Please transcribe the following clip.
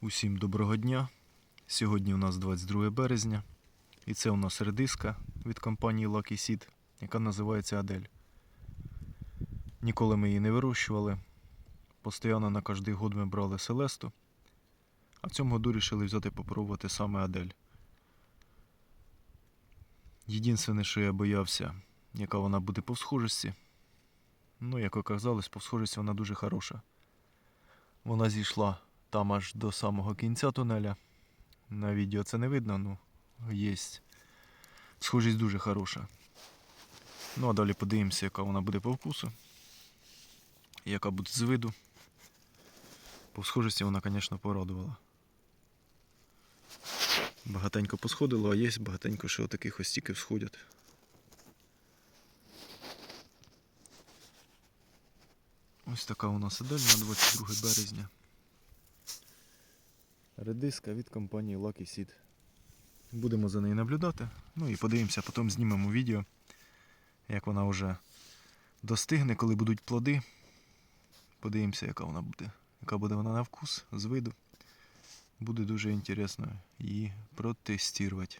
Усім доброго дня. Сьогодні у нас 22 березня. І це у нас редиска від компанії Lucky Seed, яка називається Адель. Ніколи ми її не вирощували. Постоянно на кожний год ми брали Селесту. А цьому году вирішили взяти попробувати саме Адель. Єдине, що я боявся, яка вона буде по схожості. Ну, як оказалось, по схожості вона дуже хороша. Вона зійшла там аж до самого кінця тунеля. На відео це не видно, ну є. Схожість дуже хороша. Ну а далі подивимося, яка вона буде по вкусу. Яка буде з виду. По схожості вона, звісно, порадувала. Багатенько посходило, а є багатенько ще отаких ось тільки всходять. Ось така у нас адель на 22 березня. Редиска від компанії Lucky Seed. Будемо за нею наблюдати. Ну і подивимося, потім знімемо відео, як вона вже достигне, коли будуть плоди. Подивимося, яка вона буде. Яка буде вона на вкус, з виду. Буде дуже інтересно її протестувати.